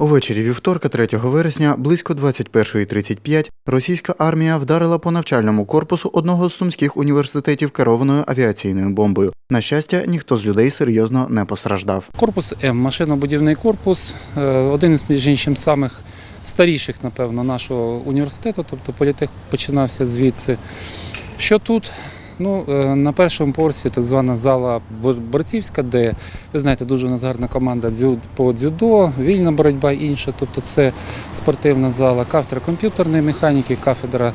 Увечері вівторка, 3 вересня, близько 21.35, російська армія вдарила по навчальному корпусу одного з сумських університетів керованою авіаційною бомбою. На щастя, ніхто з людей серйозно не постраждав. Корпус М, машинобудівний корпус, е, один із між іншим самих старіших, напевно, нашого університету, тобто політех починався звідси. Що тут? Ну, е, на першому поверсі так звана зала борцівська, де ви знаєте, дуже у нас гарна команда по дзюдо, вільна боротьба інша. Тобто це спортивна зала, кафедра комп'ютерної механіки, кафедра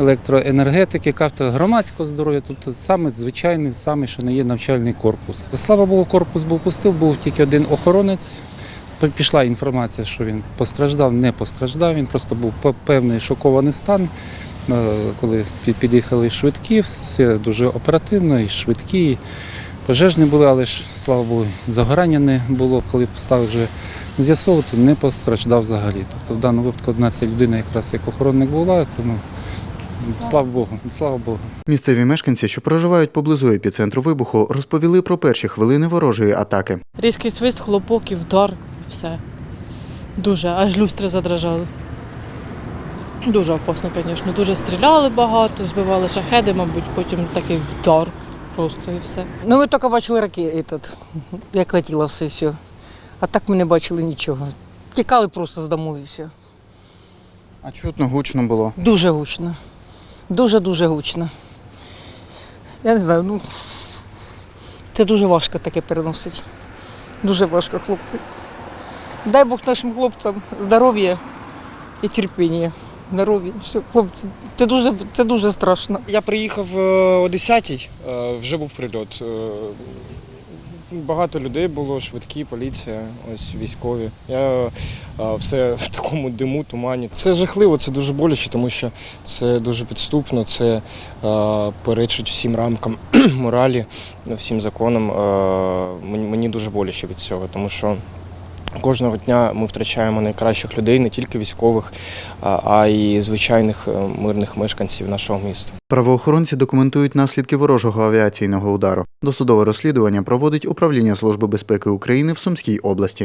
електроенергетики, кафедра громадського здоров'я, тобто саме звичайний, саме, що не є навчальний корпус. Слава Богу, корпус був пустив, був тільки один охоронець. Пішла інформація, що він постраждав, не постраждав. Він просто був пе- певний шокований стан. Е, Коли під'їхали швидкі, все дуже оперативно, і швидкі, і пожежні були, але ж слава Богу, загорання не було. Коли стали вже з'ясовувати, не постраждав взагалі. Тобто в даному випадку одна ця людина якраз як охоронник була, тому слава Богу, слава Богу. Місцеві мешканці, що проживають поблизу епіцентру вибуху, розповіли про перші хвилини ворожої атаки. Різкий свист, хлопок і вдар, і все. Дуже, аж люстри задрожали. Дуже опасно, звісно. Дуже стріляли багато, збивали шахеди, мабуть, потім такий вдар просто і все. Ну, ми тільки бачили ракети, этот, як летіло все, все. А так ми не бачили нічого. Тікали просто з дому і все. А чутно гучно було. Дуже гучно. Дуже-дуже гучно. Я не знаю, ну це дуже важко таке переносити. Дуже важко, хлопці. Дай Бог нашим хлопцям здоров'я і терпіння. Все, хлопці, це дуже, це дуже страшно. Я приїхав е, о 10-й, е, вже був прильот. Е, Багато людей було, швидкі, поліція, ось військові. Я все в такому диму, тумані. Це жахливо, це дуже боляче, тому що це дуже підступно, це перечить всім рамкам моралі, всім законам. Мені дуже боляче від цього, тому що кожного дня ми втрачаємо найкращих людей, не тільки військових, а- й звичайних е, мирних мешканців нашого міста. Правоохоронці документують наслідки ворожого авіаційного удару. Досудове розслідування проводить управління Служби безпеки України в Сумській області.